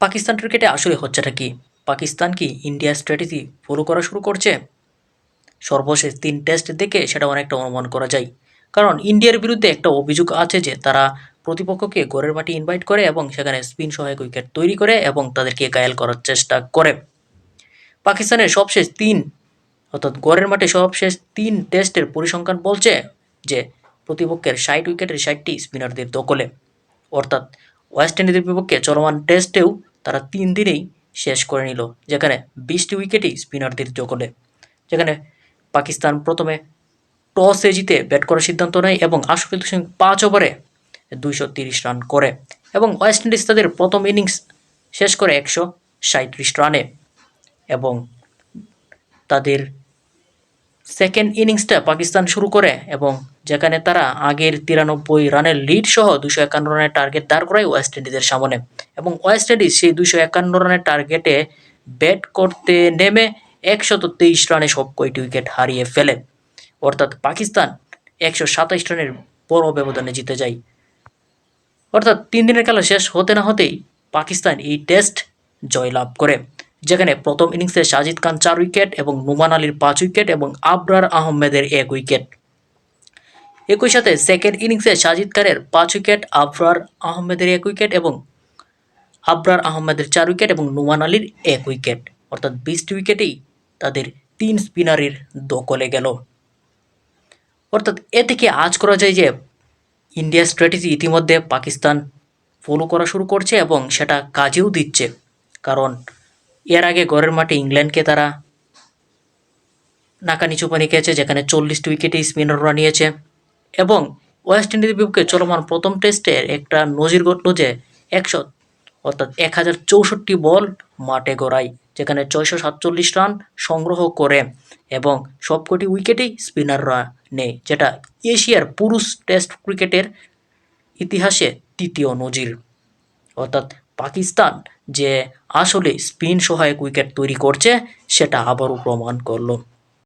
পাকিস্তান ক্রিকেটে আসলে হচ্ছেটা কি? পাকিস্তান কি ইন্ডিয়া স্ট্র্যাটেজি ফলো করা শুরু করছে? সর্বশেষ তিন টেস্ট দেখে সেটা অনেকটা অনুমান করা যায়। কারণ ইন্ডিয়ার বিরুদ্ধে একটা অভিযোগ আছে যে তারা প্রতিপক্ষকে গড়ের মাটি ইনভাইট করে এবং সেখানে স্পিন সহায়ক উইকেট তৈরি করে এবং তাদেরকে ঘায়াল করার চেষ্টা করে। পাকিস্তানের সবশেষ তিন, অর্থাৎ গড়ের মাঠে সবশেষ তিন টেস্টের পরিসংখ্যান বলছে যে প্রতিপক্ষের ষাট উইকেটের ষাটটি স্পিনারদের দখলে। অর্থাৎ ওয়েস্ট ইন্ডিজের বিপক্ষে চলমান টেস্টেও তারা তিন দিনেই শেষ করে নিল, যেখানে বিশটি উইকেটই স্পিনারদের দখলে যেখানে পাকিস্তান প্রথমে টসে জিতে ব্যাট করার সিদ্ধান্ত নেয় এবং আশফিল সিং পাঁচ ওভারে দুইশো তিরিশ রান করে এবং ওয়েস্ট ইন্ডিজ তাদের প্রথম ইনিংস শেষ করে একশো সাঁত্রিশ রানে এবং তাদের সেকেন্ড ইনিংসটা পাকিস্তান শুরু করে এবং যেখানে তারা আগের তিরানব্বই রানের লিড সহ দুশো একান্ন রানের টার্গেট দাঁড় করায় ওয়েস্ট ইন্ডিজের সামনে। এবং ওয়েস্ট ইন্ডিজ সেই দুশো একান্ন রানের টার্গেটে ব্যাট করতে নেমে একশত তেইশ রানে সব কয়টি উইকেট হারিয়ে ফেলে। অর্থাৎ পাকিস্তান একশো সাতাইশ রানের বড় ব্যবধানে জিতে যায়। অর্থাৎ তিন দিনের খেলা শেষ হতে না হতেই পাকিস্তান এই টেস্ট জয়লাভ করে, যেখানে প্রথম ইনিংসে সাজিদ খান চার উইকেট এবং নুমান আলীর পাঁচ উইকেট এবং আবরার আহমেদের এক উইকেট একই সাথে সেকেন্ড ইনিংসে সাজিদ খানের পাঁচ উইকেট আবরার আহমেদের এক উইকেট এবং আবরার আহমেদের চার উইকেট এবং নুমান আলীর এক উইকেট। অর্থাৎ বিশটি উইকেটেই তাদের তিন স্পিনারের দখলে গেল। অর্থাৎ এ থেকে আজ করা যায় যে ইন্ডিয়ার স্ট্র্যাটেজি ইতিমধ্যে পাকিস্তান ফলো করা শুরু করছে এবং সেটা কাজেও দিচ্ছে। কারণ এর আগে ঘরের মাঠে ইংল্যান্ডকে তারা নাকা নিচু পানি খেয়েছে, যেখানে চল্লিশটি উইকেটে স্পিনাররা নিয়েছে। এবং ওয়েস্ট ইন্ডিজের বিপক্ষে চলমান প্রথম টেস্টের একটা নজির ঘটল যে একশো, অর্থাৎ এক হাজার চৌষট্টি বল মাঠে গড়ায় যেখানে ছয়শো সাতচল্লিশ রান সংগ্রহ করে এবং সবকটি উইকেটেই স্পিনাররা নেয়, যেটা এশিয়ার পুরুষ টেস্ট ক্রিকেটের ইতিহাসে তৃতীয় নজির। অর্থাৎ পাকিস্তান যে আসলে স্পিন সহায়ক উইকেট তৈরি করছে, সেটা আবারও প্রমাণ করল।